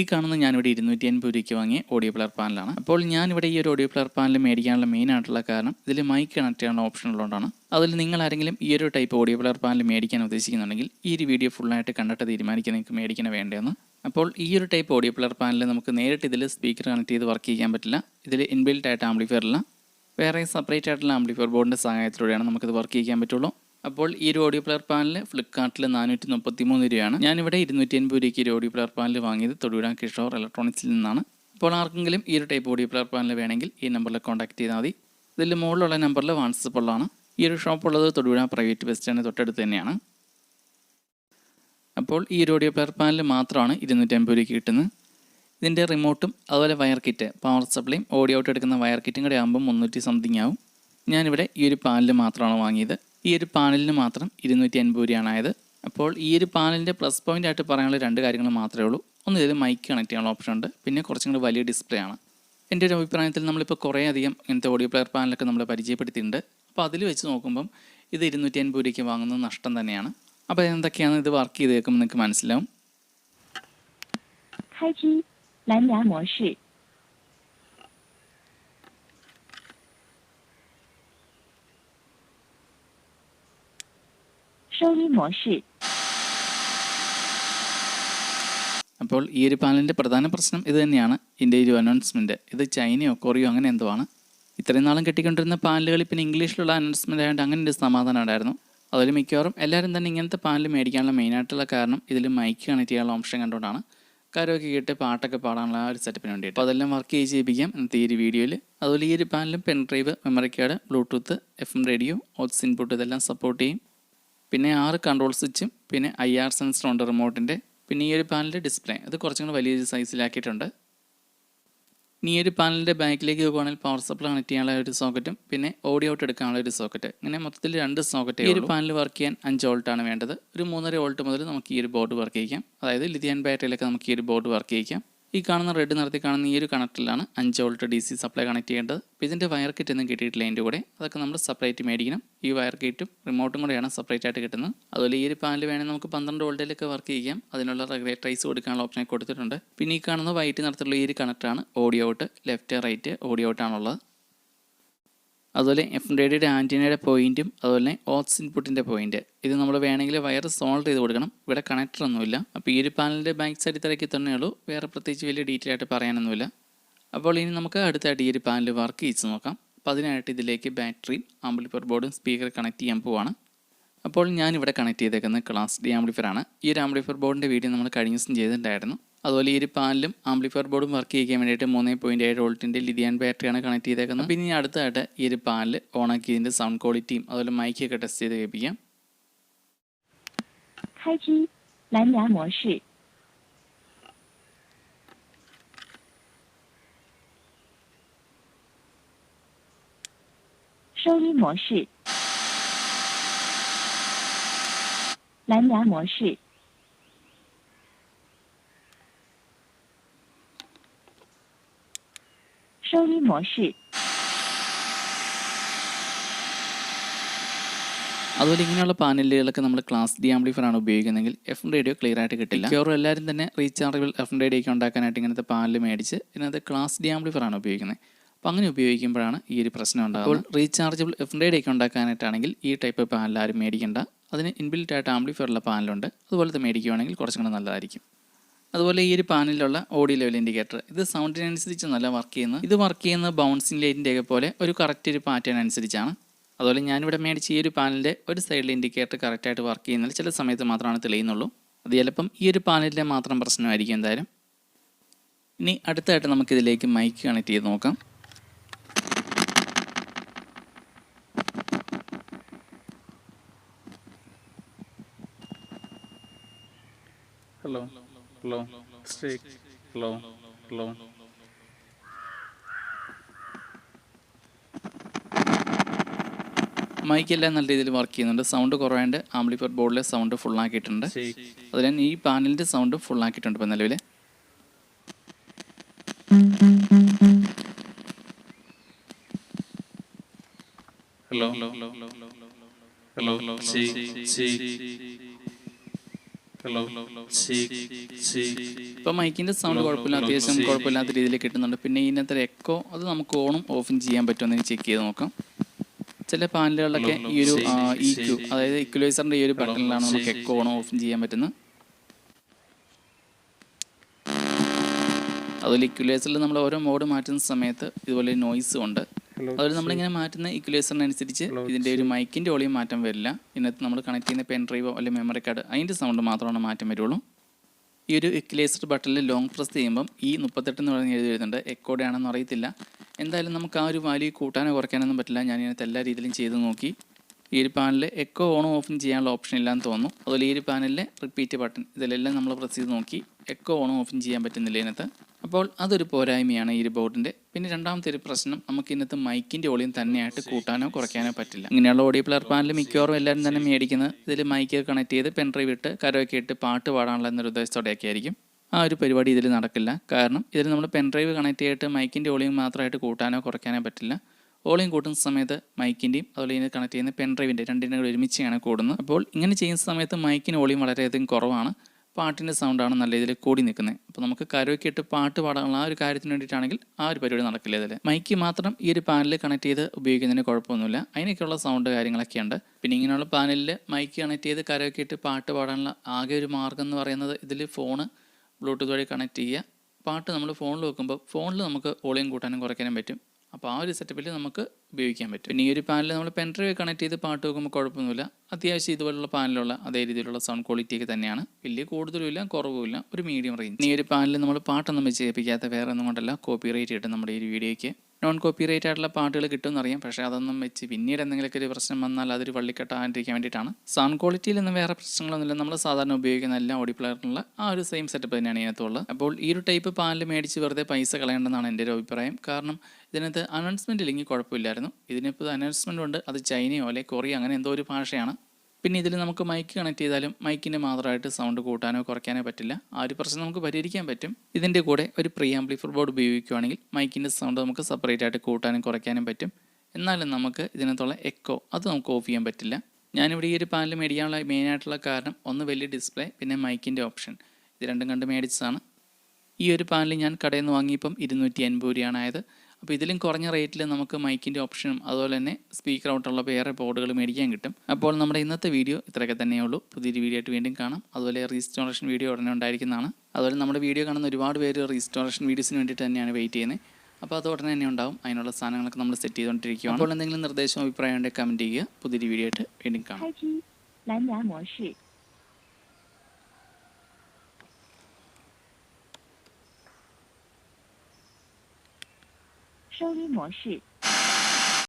ഈ കാണുന്ന ഞാനിവിടെ ഇരുന്നൂറ്റി അൻപത് രൂപയ്ക്ക് വാങ്ങിയ ഓഡിയോ പ്ലെയർ പാനലാണ് അപ്പോൾ ഞാനിവിടെ ഈ ഒരു ഓഡിയോ പ്ലെയർ പാനൽ മേടിക്കാനുള്ള മെയിൻ ആയിട്ടുള്ള കാരണം ഇതിൽ മൈക്ക് കണക്ട് ചെയ്യാനുള്ള ഓപ്ഷൻ ഉള്ളതുകൊണ്ടാണ്. അതിൽ നിങ്ങൾ ആരെങ്കിലും ഈ ഒരു ടൈപ്പ് ഓഡിയോ പ്ലെയർ പാനൽ മേടിക്കാൻ ഉദ്ദേശിക്കുന്നുണ്ടെങ്കിൽ ഈ ഒരു വീഡിയോ ഫുള്ളായിട്ട് കണ്ടിട്ട് തീരുമാനിക്കാൻ നിങ്ങൾക്ക് മേടിക്കണ വേണ്ടതെന്ന്. അപ്പോൾ ഈ ഒരു ടൈപ്പ് ഓഡിയോ പ്ലെയർ പാനൽ നമുക്ക് നേരിട്ട് ഇതിൽ സ്പീക്കർ കണക്ട് ചെയ്ത് വർക്ക് ചെയ്യാൻ പറ്റില്ല. ഇതിൽ ഇൻബിൽറ്റ് ആയിട്ട് ആംപ്ലിഫയറില്ല വേറെ സെപ്പറേറ്റ് ആയിട്ടുള്ള ആംപ്ലിഫയർ ബോർഡിന്റെ സഹായത്തിലൂടെയാണ് നമുക്കിത് വർക്ക് ചെയ്യാൻ പറ്റുള്ളൂ. അപ്പോൾ ഈ ഒരു ഓഡിയോ പ്ലെയർ പാനൽ ഫ്ലിപ്കാർട്ടിൽ നാനൂറ്റി മുപ്പത്തി മൂന്ന് രൂപയാണ്. ഞാനിവിടെ ഇരുന്നൂറ്റി അൻപത് രൂപയ്ക്ക് ഓഡിയോ പ്ലെയർ പാനൽ വാങ്ങിയത് തൊടുപുഴ കിഷോർ ഇലക്ട്രോണിക്സിൽ നിന്നാണ്. അപ്പോൾ ആർക്കെങ്കിലും ഈ ഒരു ടൈപ്പ് ഓഡിയോ പ്ലെയർ പാനൽ വേണമെങ്കിൽ ഈ നമ്പറിൽ കോൺടാക്ട് ചെയ്താൽ മതി. ഇതിൽ മുകളിലുള്ള നമ്പറിൽ വാട്സപ്പ് ഉള്ളതാണ്. ഈ ഒരു ഷോപ്പ് ഉള്ളത് തൊടുപുഴ പ്രൈവറ്റ് ബസ് സ്റ്റാൻഡ് തൊട്ടടുത്ത് തന്നെയാണ്. അപ്പോൾ ഈ ഒരു ഓഡിയോ പ്ലെയർ പാനൽ മാത്രമാണ് ഇരുന്നൂറ്റി അമ്പത് രൂപയ്ക്ക് കിട്ടുന്നത്. ഇതിന്റെ റിമോട്ടും അതുപോലെ വയർ കിറ്റ് പവർ സപ്ലൈയും ഓഡിയോ ഔട്ട് എടുക്കുന്ന വയർ കിറ്റും കൂടെ ആകുമ്പോൾ മുന്നൂറ്റി സംതിങ് ആവും. ഞാനിവിടെ ഈ ഒരു പാനൽ മാത്രമാണ് വാങ്ങിയത്. ഈ ഒരു പാനലിന് മാത്രം ഇരുന്നൂറ്റി അൻപത് രൂപയാണ് ആയത് അപ്പോൾ ഈ ഒരു പാനലിൻ്റെ പ്ലസ് പോയിൻ്റ് ആയിട്ട് പറയാനുള്ള രണ്ട് കാര്യങ്ങൾ മാത്രമേ ഉള്ളൂ ഒന്ന് ഇതിൽ മൈക്ക് കണക്ട് ചെയ്യാനുള്ള ഓപ്ഷൻ ഉണ്ട് പിന്നെ കുറച്ചും കൂടി വലിയ ഡിസ്പ്ലേ ആണ് എൻ്റെ ഒരു അഭിപ്രായത്തിൽ നമ്മളിപ്പോൾ കുറേ അധികം ഇങ്ങനത്തെ ഓഡിയോ പ്ലെയർ പാനലൊക്കെ നമ്മൾ പരിചയപ്പെടുത്തിയിട്ടുണ്ട് അപ്പോൾ അതിൽ വെച്ച് നോക്കുമ്പം ഇത് ഇരുന്നൂറ്റി അൻപത് രൂപയ്ക്ക് വാങ്ങുന്നത് നഷ്ടം തന്നെയാണ് അപ്പോൾ എന്തൊക്കെയാണ് ഇത് വർക്ക് ചെയ്ത് കേൾക്കുമ്പോൾ നിങ്ങൾക്ക് മനസ്സിലാവും 开机蓝牙模式， 收音模式， അപ്പോൾ ഈ ഒരു പാനലിൻ്റെ പ്രധാന പ്രശ്നം ഇത് തന്നെയാണ് ഇതിൻ്റെ ഒരു അനൗൺസ്മെൻറ്റ് ഇത് ചൈനയോ കൊറിയോ അങ്ങനെ എന്തോ ആണ് ഇത്രയും നാളും കെട്ടിക്കൊണ്ടിരുന്ന പാനലുകൾ പിന്നെ ഇംഗ്ലീഷിലുള്ള അനൗൺസ്മെൻ്റ് ആയതുകൊണ്ട് അങ്ങനെ ഒരു സമാധാനം ഉണ്ടായിരുന്നു അതിൽ മിക്കവാറും എല്ലാവരും തന്നെ ഇങ്ങനത്തെ പാനൽ മേടിക്കാനുള്ള മെയിനായിട്ടുള്ള കാരണം ഇതിൽ മൈക്ക് കണക്ട് ചെയ്യാനുള്ള ഓപ്ഷൻ കണ്ടുകൊണ്ടാണ് കരോക്കെ കേട്ട് പാട്ടൊക്കെ പാടാനുള്ള ആ ഒരു സെറ്റപ്പിന് വേണ്ടിയിട്ട് അപ്പോൾ അതെല്ലാം വർക്ക് ചെയ്ത് ചെയ്യിപ്പിക്കാം ഇന്നത്തെ ഈ ഒരു വീഡിയോയിൽ അതുപോലെ ഈ ഒരു പാനലും pen drive memory card Bluetooth F M radio oats input ഇതെല്ലാം സപ്പോർട്ട് ചെയ്യും പിന്നെ ആറ് കൺട്രോൾ സ്വിച്ചും പിന്നെ ഐ ആർ സെൻസർ ഉണ്ട് റിമോട്ടിന്റെ പിന്നെ ഈ ഒരു പാനലിന്റെ ഡിസ്പ്ലേ അത് കുറച്ചും കൂടി വലിയൊരു സൈസിലാക്കിയിട്ടുണ്ട് ഇനി ഈ ഒരു പാനലിന്റെ ബാക്കിലേക്ക് പോകുകയാണെങ്കിൽ പവർ സപ്ലൈ കണക്ട് ചെയ്യാനുള്ള ഒരു സോക്കറ്റും പിന്നെ ഓഡിയോ ഔട്ട് എടുക്കാനുള്ള ഒരു സോക്കറ്റ് ഇങ്ങനെ മൊത്തത്തിൽ രണ്ട് സോക്കറ്റ് ഈ ഒരു പാനൽ വർക്ക് ചെയ്യാൻ അഞ്ച് വോൾട്ടാണ് വേണ്ടത്. ഒരു മൂന്നര വോൾട്ട് മുതൽ നമുക്ക് ഈ ഒരു ബോർഡ് വർക്ക് ചെയ്യിക്കാം. അതായത് ലിഥിയൻ ബാറ്ററിയിലൊക്കെ നമുക്ക് ഈ ഒരു ബോർഡ് വർക്ക് ചെയ്യിക്കാം. ഈ കാണുന്ന റെഡ് നിറത്തിൽ കാണുന്ന ഈ ഒരു കണക്ടറിലാണ് അഞ്ച് volt D C supply connect ചെയ്യേണ്ടത്. അപ്പോൾ ഇതിന്റെ വയർ കിറ്റ് ഒന്നും കിട്ടിയിട്ടില്ല അതിന്റെ കൂടെ. അതൊക്കെ നമ്മൾ സെപ്പറേറ്റ് മേടിക്കണം. ഈ വയർ കിറ്റും റിമോട്ടും കൂടെയാണ് സെപ്പറേറ്റ് ആയിട്ട് കിട്ടുന്നത്. അതുപോലെ ഈ ഒരു പാനൽ വേണമെങ്കിൽ നമുക്ക് പന്ത്രണ്ട് വോൾട്ടിലൊക്കെ വർക്ക് ചെയ്യാം. അതിനുള്ള റെഗുലേറ്ററൈസ് കൊടുക്കാനുള്ള ഓപ്ഷൻ കൊടുത്തിട്ടുണ്ട്. പിന്നെ ഈ കാണുന്ന വൈറ്റ് നിറത്തിലുള്ള ഈ ഒരു കണക്റ്റാണ് audio out left right audio ഔട്ടാണുള്ളത് അതുപോലെ എഫ് റേഡിയുടെ ആന്റിനയുടെ പോയിന്റും അതുപോലെ ഓക്സ് ഇൻപുട്ടിന്റെ പോയിന്റ് ഇത് നമ്മൾ വേണമെങ്കിൽ വയർ സോൾവ് ചെയ്ത് കൊടുക്കണം. ഇവിടെ കണക്ടർ ഒന്നുമില്ല. അപ്പോൾ ഈ ഒരു പാനലിന്റെ ബാക്ക് സൈഡിൽ തിരക്കി തന്നെ ഉള്ളൂ. വേറെ പ്രത്യേകിച്ച് വലിയ ഡീറ്റെയിൽ ആയിട്ട് പറയാനൊന്നുമില്ല. അപ്പോൾ ഇനി നമുക്ക് അടുത്തായിട്ട് ഈ ഒരു പാനൽ വർക്ക് ചെയ്ത് നോക്കാം. അപ്പോൾ അതിനായിട്ട് ഇതിലേക്ക് ബാറ്ററി ആംപ്ലിഫയർ ബോർഡും സ്പീക്കർ കണക്ട് ചെയ്യാൻ പോവാണ്. അപ്പോൾ ഞാനിവിടെ കണക്ട് ചെയ്തേക്കുന്നത് ക്ലാസ് ഡി ആംപ്ലിഫയർ ആണ്. ഈ ഒരു ആംപ്ലിഫയർ ബോർഡിന്റെ വീഡിയോ നമ്മൾ കഴിഞ്ഞ ദിവസം ചെയ്തിട്ടുണ്ടായിരുന്നു. അതുപോലെ ഈ ഒരു പാനലും ആംപ്ലിഫയർ ബോർഡും വർക്ക് ചെയ്യാൻ വേണ്ടിയിട്ട് മൂന്ന് പോയിൻറ്റ് ഏഴ് വോൾട്ടിൻ്റെ ലിഥിയൻ ബാറ്ററിയാണ് കണക്ട് ചെയ്തേക്കുന്നത് പിന്നെ ഇനി അടുത്തായിട്ട് ഈ ഒരു പാനൽ ഓണാക്കി ഇതിൻ്റെ സൗണ്ട് ക്വാളിറ്റിയും അതുപോലെ മൈക്കൊക്കെ ടെസ്റ്റ് ചെയ്ത് കേൾപ്പിക്കാം 开机蓝牙模式， 收音模式，蓝牙模式， 收音模式， അതുപോലെ ഇങ്ങനെയുള്ള പാനലുകളൊക്കെ നമ്മൾ ക്ലാസ് ഡി ആംപ്ലിഫയർ ആണ് ഉപയോഗിക്കുന്നതെങ്കിൽ എഫ് റേഡിയോ ക്ലിയർ ആയിട്ട് കിട്ടില്ല മിക്കവാറും എല്ലാവരും തന്നെ റീചാർജബിൾ എഫ് റേഡിയോ ഒക്കെ ഉണ്ടാക്കാനായിട്ട് ഇങ്ങനത്തെ പാനൽ മേടിച്ച് ഇതിനകത്ത് ക്ലാസ് ഡി ആംപ്ലിഫയർ ആണ് ഉപയോഗിക്കുന്നത് അപ്പോൾ അങ്ങനെ ഉപയോഗിക്കുമ്പോഴാണ് ഈ ഒരു പ്രശ്നം ഉണ്ടാകുന്നത് അപ്പോൾ റീചാർജബിൾ എഫ് റേഡിയോ ഒക്കെ ഉണ്ടാക്കാനായിട്ടാണെങ്കിൽ ഈ ടൈപ്പ് പാനൽ ആരും മേടിക്കേണ്ട അതിന് ഇൻബിൽറ്റ് ആയിട്ട് ആംപ്ലിഫയറുള്ള പാനലുണ്ട് അതുപോലത്തെ മേടിക്കുകയാണെങ്കിൽ കുറച്ചും കൂടെ നല്ലതായിരിക്കും അതുപോലെ ഈ ഒരു പാനലിലുള്ള ഓഡിയോ ലെവൽ ഇൻഡിക്കേറ്റർ ഇത് സൗണ്ടിനനുസരിച്ച് നല്ല വർക്ക് ചെയ്യുന്നു. ഇത് വർക്ക് ചെയ്യുന്ന ബൗൺസിങ് ലൈറ്റിന്റെ ഒക്കെ പോലെ ഒരു കറക്റ്റ് ഒരു പാറ്റേൺ അനുസരിച്ചാണ്. അതുപോലെ ഞാനിവിടെ മേടിച്ച ഈ ഒരു പാനലിന്റെ ഒരു സൈഡിൽ ഇൻഡിക്കേറ്റർ കറക്റ്റായിട്ട് വർക്ക് ചെയ്യുന്നതിൽ ചില സമയത്ത് മാത്രമാണ് തെളിയുന്നുള്ളൂ. അത് ചിലപ്പം ഈ ഒരു പാനലിന്റെ മാത്രം പ്രശ്നമായിരിക്കും എന്തായാലും. ഇനി അടുത്തായിട്ട് നമുക്കിതിലേക്ക് മൈക്ക് കണക്ട് ചെയ്ത് നോക്കാം. Hello. Stick. Hello. മൈക്ക് മൈക്കെല്ലാം നല്ല രീതിയിൽ വർക്ക് ചെയ്യുന്നുണ്ട് സൗണ്ട് കുറവായതുകൊണ്ട് ആംപ്ലിഫയർ ബോർഡിലെ സൗണ്ട് ഫുൾ ആക്കിയിട്ടുണ്ട് Stick. ഞാൻ ഈ പാനലിന്റെ സൗണ്ട് ഫുൾ ആക്കിയിട്ടുണ്ട് ഇപ്പോൾ നിലവിൽ hello hello hello hello Stick. Stick. മൈക്കിന്റെ സൗണ്ട് കുഴപ്പമില്ല. അത്യാവശ്യം കുഴപ്പമില്ലാത്ത രീതിയിൽ കിട്ടുന്നുണ്ട്. പിന്നെ ഇതിനകത്ത് എക്കോ അത് നമുക്ക് ഓണും ഓഫും ചെയ്യാൻ പറ്റുമെന്ന് ചെക്ക് ചെയ്ത് നോക്കാം. ചില പാനലുകളിലൊക്കെ ഈ ഒരു ഇ ക്യു അതായത് ഇക്വലൈസറിന്റെ ഈ ഒരു ബട്ടണിലാണ് നമുക്ക് എക്കോ ഓണും ഓഫും ചെയ്യാൻ പറ്റുന്നത്. അതുപോലെ ഇക്വലൈസറിൽ നമ്മൾ ഓരോ മോഡ് മാറ്റുന്ന സമയത്ത് ഇതുപോലെ നോയിസും ഉണ്ട്. അതുപോലെ നമ്മളിങ്ങനെ മാറ്റുന്ന ഇക്വലൈസറിനനുസരിച്ച് ഇതിന്റെ ഒരു മൈക്കിന്റെ ഓളിയും മാറ്റം വരില്ല. ഇതിനകത്ത് നമ്മൾ കണക്ട് ചെയ്യുന്ന പെൻ ഡ്രൈവോ അല്ലെങ്കിൽ മെമ്മറി കാർഡ് അതിന്റെ സൗണ്ട് മാത്രമാണ് മാറ്റം വരുള്ളൂ. ഈ ഒരു ഇക്വലൈസർ ബട്ടണിൽ ലോങ് പ്രസ് ചെയ്യുമ്പം ഈ മുപ്പത്തെട്ട് എന്ന് പറഞ്ഞ് എഴുതി വരുന്നുണ്ട്. എക്കോടെ ആണെന്ന് അറിയത്തില്ല. എന്തായാലും നമുക്ക് ആ ഒരു വാല്യൂ കൂട്ടാനോ കുറയ്ക്കാനൊന്നും പറ്റില്ല. ഞാൻ ഇതിനകത്ത് എല്ലാ രീതിയിലും ചെയ്ത് നോക്കി. ഈ ഒരു പാനലിൽ എക്കോ ഓണും ഓഫും ചെയ്യാനുള്ള ഓപ്ഷൻ ഇല്ലാന്ന് തോന്നുന്നു. അതുപോലെ ഈ ഒരു പാനലിലെ റിപ്പീറ്റ് ബട്ടൺ ഇതിലെല്ലാം നമ്മൾ പ്രസ് ചെയ്ത് നോക്കി. എക്കോ ഓണും ഓഫും ചെയ്യാൻ പറ്റുന്നില്ല ഇതിനകത്ത്. അപ്പോൾ അതൊരു പോരായ്മയാണ് ഈ ബോർഡിന്റെ. പിന്നെ രണ്ടാമത്തെ ഒരു പ്രശ്നം നമുക്ക് ഇന്നത്തെ മൈക്കിന്റെ ഒളിയും തന്നെയായിട്ട് കൂട്ടാനോ കുറയ്ക്കാനോ പറ്റില്ല. ഇങ്ങനെയുള്ള ഓഡിയോ പ്ലെയർ പാനൽ മിക്കവാറും എല്ലാവരും തന്നെ മേടിക്കുന്നത് ഇതിൽ മൈക്ക് കണക്ട് ചെയ്ത് പെൻഡ്രൈവ് ഇട്ട് കരോക്കെ ഇട്ട് പാട്ട് പാടാനുള്ള എന്നൊരു ഉദ്ദേശത്തോടെയൊക്കെ ആയിരിക്കും. ആ ഒരു പരിപാടി ഇതിൽ നടക്കില്ല. കാരണം ഇതിൽ നമ്മൾ പെൻഡ്രൈവ് കണക്ട് ചെയ്തിട്ട് മൈക്കിന്റെ ഒളിയും മാത്രമായിട്ട് കൂട്ടാനോ കുറയ്ക്കാനോ പറ്റില്ല. ഓളിയും കൂട്ടുന്ന സമയത്ത് മൈക്കിന്റെയും അതുപോലെ ഇതിന് കണക്ട് ചെയ്യുന്ന പെൻഡ്രൈവിന്റെ രണ്ടിനും കൂടി ഒരുമിച്ചാണ് കൂടുന്നത്. അപ്പോൾ ഇങ്ങനെ ചെയ്യുന്ന സമയത്ത് മൈക്കിന് ഓളിയും വളരെയധികം കുറവാണ്. പാട്ടിന്റെ സൗണ്ടാണ് നല്ല രീതിയിൽ കൂടി നിൽക്കുന്നത്. അപ്പോൾ നമുക്ക് കരോക്കെ ഇട്ട് പാട്ട് പാടാനുള്ള ആ ഒരു കാര്യത്തിന് വേണ്ടിയിട്ടാണെങ്കിൽ ആ ഒരു പരിപാടി നടക്കില്ല ഇതിൽ മൈക്ക് മാത്രം ഈ ഒരു പാനലിൽ കണക്ട് ചെയ്ത് ഉപയോഗിക്കുന്നതിന് കുഴപ്പമൊന്നുമില്ല. അതിനൊക്കെയുള്ള സൗണ്ട് കാര്യങ്ങളൊക്കെ ഉണ്ട്. പിന്നെ ഇങ്ങനെയുള്ള പാനലിൽ മൈക്ക് കണക്ട് ചെയ്ത് കരോക്കെ ഇട്ട് പാട്ട് പാടാനുള്ള ആകെ ഒരു മാർഗം എന്ന് പറയുന്നത് ഇതിൽ ഫോണ് ബ്ലൂടൂത്ത് വഴി കണക്ട് ചെയ്യുക. പാട്ട് നമ്മൾ ഫോണിൽ വെക്കുമ്പോൾ ഫോണിൽ നമുക്ക് വോളിയം കൂട്ടാനും കുറയ്ക്കാനും പറ്റും. അപ്പോൾ ആ ഒരു സെറ്റപ്പിൽ നമുക്ക് ഉപയോഗിക്കാൻ പറ്റും. പിന്നെ ഈ ഒരു പാനൽ നമ്മൾ പെൻഡ്രൈവ് കണക്ട് ചെയ്ത് പാട്ട് വെക്കുമ്പോൾ കുഴപ്പമൊന്നുമില്ല. അത്യാവശ്യം ഇതുപോലുള്ള പാനലുള്ള അതേ രീതിയിലുള്ള സൗണ്ട് ക്വാളിറ്റി ഒക്കെ തന്നെയാണ്. വലിയ കൂടുതലുമില്ല കുറവുമില്ല ഒരു മീഡിയം റേഞ്ച് ഈ ഒരു പാനൽ നമ്മൾ പാട്ടൊന്നും വെച്ച് ചെയ്യിപ്പിക്കാത്ത വേറെ ഒന്നും കൊണ്ടല്ല കോപ്പി റേറ്റ് കിട്ടും നമ്മുടെ ഈ ഒരു വീഡിയോയ്ക്ക്. നോൺ കോപ്പി റേറ്റ് ആയിട്ടുള്ള പാട്ടുകൾ കിട്ടുമെന്നറിയാം. പക്ഷേ അതൊന്നും വെച്ച് പിന്നീട് എന്തെങ്കിലുമൊക്കെ ഒരു പ്രശ്നം വന്നാൽ അതൊരു വള്ളിക്കെട്ടാണ്ടിരിക്കാൻ വേണ്ടിയിട്ടാണ്. സൗണ്ട് ക്വാളിറ്റിയിലൊന്നും വേറെ പ്രശ്നങ്ങളൊന്നുമില്ല. നമ്മൾ സാധാരണ ഉപയോഗിക്കുന്ന എല്ലാ ഓഡി പ്ലെയറിനുള്ള ആ ഒരു സെയിം സെറ്റപ്പ് തന്നെയാണ് ഇതിനകത്തുള്ളത്. അപ്പോൾ ഈ ഒരു ടൈപ്പ് പാനൽ മേടിച്ച് വെറുതെ പൈസ കളയേണ്ടെന്നാണ് എന്റെ ഒരു അഭിപ്രായം. കാരണം ഇതിനകത്ത് അനൗൺസ്മെന്റ് ഇല്ലെങ്കിൽ കുഴപ്പമില്ലായിരുന്നു. ഇതിനിപ്പോൾ അനൗൺസ്മെന്റ് ഉണ്ട്. അത് ചൈനയോ അല്ലെങ്കിൽ കൊറിയ അങ്ങനെ എന്തോ ഒരു ഭാഷയാണ്. പിന്നെ ഇതിൽ നമുക്ക് മൈക്ക് കണക്ട് ചെയ്താലും മൈക്കിന്റെ മാത്രമായിട്ട് സൗണ്ട് കൂട്ടാനോ കുറയ്ക്കാനോ പറ്റില്ല. ആ ഒരു പ്രശ്നം നമുക്ക് പരിഹരിക്കാൻ പറ്റും. ഇതിന്റെ കൂടെ ഒരു പ്രീ ആംപ്ലിഫർ ബോർഡ് ഉപയോഗിക്കുകയാണെങ്കിൽ മൈക്കിന്റെ സൗണ്ട് നമുക്ക് സെപ്പറേറ്റ് ആയിട്ട് കൂട്ടാനും കുറയ്ക്കാനും പറ്റും. എന്നാലും നമുക്ക് ഇതിനകത്തുള്ള എക്കോ അത് നമുക്ക് ഓഫ് ചെയ്യാൻ പറ്റില്ല. ഞാനിവിടെ ഈ ഒരു പാനൽ മേടിക്കാനുള്ള മെയിനായിട്ടുള്ള കാരണം ഒന്ന് വലിയ ഡിസ്പ്ലേ പിന്നെ മൈക്കിന്റെ ഓപ്ഷൻ ഇത് രണ്ടും കണ്ട് മേടിച്ചതാണ്. ഈ ഒരു പാനൽ ഞാൻ കടയിൽ നിന്ന് വാങ്ങിയപ്പം ഇരുന്നൂറ്റി എൺപത് രൂപയാണ് ആയത്. അപ്പോൾ ഇതിലും കുറഞ്ഞ റേറ്റിൽ നമുക്ക് മൈക്കിന്റെ ഓപ്ഷനും അതുപോലെ തന്നെ സ്പീക്കർ ഔട്ടുള്ള വേറെ ബോർഡുകൾ മേടിക്കാൻ കിട്ടും. അപ്പോൾ നമ്മുടെ ഇന്നത്തെ വീഡിയോ ഇത്രയൊക്കെ തന്നെയുള്ളൂ പുതിയൊരു വീഡിയോ ആയിട്ട് വീണ്ടും കാണാം. അതുപോലെ റീസ്റ്റോറേഷൻ വീഡിയോ ഉടനെ ഉണ്ടായിരിക്കുന്നതാണ്. അതുപോലെ നമ്മുടെ വീഡിയോ കാണുന്ന ഒരുപാട് പേര് റീസ്റ്റോറേഷൻ വീഡിയോസിന് വേണ്ടിയിട്ട് തന്നെയാണ് വെയിറ്റ് ചെയ്യുന്നത്. അപ്പോൾ അത് ഉടനെ തന്നെ ഉണ്ടാവും. അതിനുള്ള സാധനങ്ങളൊക്കെ നമ്മൾ സെറ്റ് ചെയ്തുകൊണ്ടിരിക്കുകയാണ് അപ്പോൾ എന്തെങ്കിലും നിർദ്ദേശം അഭിപ്രായം ഉണ്ടെങ്കിൽ കമന്റ് ചെയ്യുക. പുതിയൊരു വീഡിയോ ആയിട്ട് വീണ്ടും കാണാം. 收音模式，